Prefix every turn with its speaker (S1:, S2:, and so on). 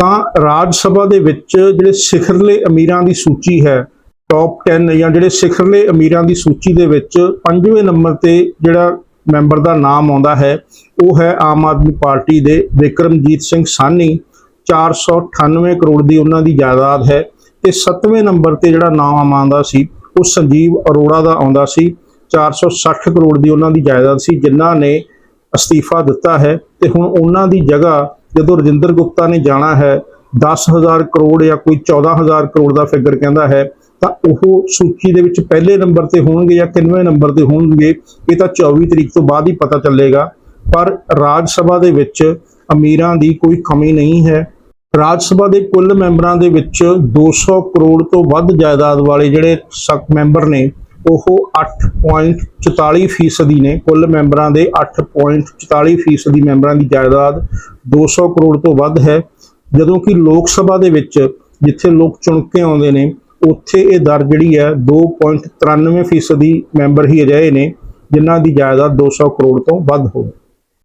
S1: ਤਾਂ ਰਾਜ ਸਭਾ ਦੇ ਵਿੱਚ ਜਿਹੜੇ ਸਿਖਰਲੇ ਅਮੀਰਾਂ ਦੀ ਸੂਚੀ ਹੈ ਟੌਪ 10 ਜਾਂ ਜਿਹੜੇ ਸਿਖਰਲੇ ਅਮੀਰਾਂ ਦੀ ਸੂਚੀ ਦੇ ਵਿੱਚ ਪੰਜਵੇਂ ਨੰਬਰ ਤੇ ਜਿਹੜਾ ਮੈਂਬਰ ਦਾ ਨਾਮ ਆਉਂਦਾ ਹੈ, ਉਹ ਹੈ ਆਮ ਆਦਮੀ ਪਾਰਟੀ ਦੇ ਵਿਕਰਮਜੀਤ ਸਿੰਘ ਸਾਨੀ 498 ਕਰੋੜ ਦੀ ਉਹਨਾਂ ਦੀ ਜਾਇਦਾਦ ਹੈ ਤੇ 7ਵੇਂ ਨੰਬਰ ਤੇ ਜਿਹੜਾ ਨਾਮ ਆਉਂਦਾ ਸੀ, ਉਹ ਸੰਜੀਵ ਅਰੋੜਾ ਦਾ ਆਉਂਦਾ ਸੀ। 460 ਕਰੋੜ ਦੀ ਉਹਨਾਂ ਦੀ ਜਾਇਦਾਦ ਸੀ, ਜਿਨ੍ਹਾਂ ਨੇ ਅਸਤੀਫਾ ਦਿੱਤਾ ਹੈ ਤੇ ਹੁਣ ਉਹਨਾਂ ਦੀ ਜਗ੍ਹਾ ਜਦੋਂ ਰਜਿੰਦਰ ਗੁਪਤਾ ਨੇ ਜਾਣਾ ਹੈ 10000 ਕਰੋੜ ਜਾਂ ਕੋਈ 14000 ਕਰੋੜ ਦਾ ਫਿਗਰ ਕਹਿੰਦਾ ਹੈ, ਤਾਂ ਉਹ ਸੂਚੀ ਦੇ ਵਿੱਚ ਪਹਿਲੇ ਨੰਬਰ ਤੇ ਹੋਣਗੇ ਜਾਂ ਕਿੰਨਵੇਂ ਨੰਬਰ ਤੇ ਹੋਣਗੇ, ਇਹ ਤਾਂ 24 ਤਰੀਕ ਤੋਂ ਬਾਅਦ ਹੀ ਪਤਾ ਚੱਲੇਗਾ। ਪਰ ਰਾਜ ਸਭਾ ਦੇ ਵਿੱਚ ਅਮੀਰਾਂ ਦੀ ਕੋਈ ਕਮੀ ਨਹੀਂ ਹੈ। ਰਾਜ ਸਭਾ ਦੇ ਕੁੱਲ ਮੈਂਬਰਾਂ ਦੇ ਵਿੱਚ 200 ਕਰੋੜ ਤੋਂ ਵੱਧ ਜਾਇਦਾਦ ਵਾਲੇ ਜਿਹੜੇ ਸਕ ਮੈਂਬਰ ਨੇ ਉਹ 8.44 ਫੀਸਦੀ ਨੇ। ਕੁੱਲ ਮੈਂਬਰਾਂ ਦੇ 8.44 ਫੀਸਦੀ ਮੈਂਬਰਾਂ ਦੀ ਜਾਇਦਾਦ 200 ਕਰੋੜ ਤੋਂ ਵੱਧ ਹੈ। ਜਦੋਂ ਕਿ ਲੋਕ ਸਭਾ ਦੇ ਵਿੱਚ ਜਿੱਥੇ ਲੋਕ ਚੁਣ ਕੇ ਆਉਂਦੇ ਨੇ, ਉੱਥੇ ਇਹ ਦਰ ਜਿਹੜੀ ਹੈ 2.93 ਫੀਸਦੀ ਮੈਂਬਰ ਹੀ ਅਜਿਹੇ ਨੇ, ਜਿਨ੍ਹਾਂ ਦੀ ਜਾਇਦਾਦ 200 ਕਰੋੜ ਤੋਂ ਵੱਧ ਹੋਵੇ।